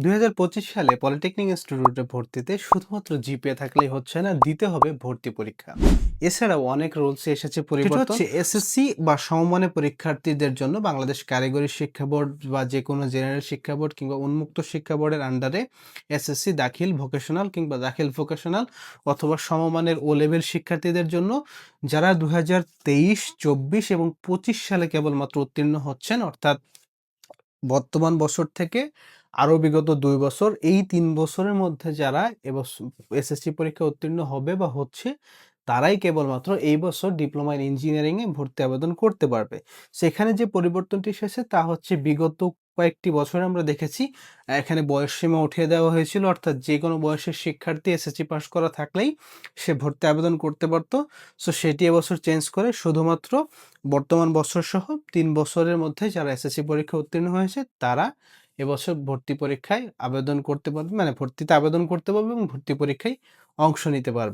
২০২৫ সালে পলিটেকনিক ইনস্টিটিউটে ভর্তিতে শুধুমাত্র জিপিএ থাকলেই হচ্ছে না, দিতে হবে ভর্তি পরীক্ষা। এছাড়াও অনেক রুলসে এসেছে পরিবর্তন। হচ্ছে এসএসসি বা সমমানের পরীক্ষার্থীদের জন্য বাংলাদেশ কারিগরি শিক্ষা বোর্ড বা যেকোনো জেনারেল শিক্ষা বোর্ড কিংবা উন্মুক্ত শিক্ষা বোর্ডের আন্ডারে এসএসসি দাখিল ভোকেশনাল কিংবা দাখিল ভোকেশনাল অথবা সমমানের ও লেভেল শিক্ষার্থীদের জন্য যারা ২০২৩, ২৪ এবং ২৫ সালে কেবলমাত্র উত্তীর্ণ হচ্ছেন অর্থাৎ বর্তমান বছর থেকে আরও বিগত দুই বছর, এই তিন বছরের মধ্যে যারা এবছর এসএসসি পরীক্ষা উত্তীর্ণ হবে বা হচ্ছে, তারাই কেবলমাত্র এই বছর ডিপ্লোমা ইন ইঞ্জিনিয়ারিংয়ে ভর্তি আবেদন করতে পারবে। সেখানে যে পরিবর্তনটি এসেছে তা হচ্ছে বিগত কয়েকটি বছর আমরা দেখেছি এখানে বয়সসীমা উঠিয়ে দেওয়া হয়েছিল অর্থাৎ যে কোনো বয়সের শিক্ষার্থী এসএসসি পাস করা থাকলেই সে ভর্তি আবেদন করতে পারত। সো সেটি এবছর চেঞ্জ করে শুধুমাত্র বর্তমান বছরসহ তিন বছরের মধ্যে যারা এসএসসি পরীক্ষায় উত্তীর্ণ হয়েছে, তারা এবছর ভর্তি পরীক্ষায় আবেদন করতে পারবে মানে ভর্তিতে আবেদন করতে পারবে এবং ভর্তি পরীক্ষায় অংশ নিতে পারবে।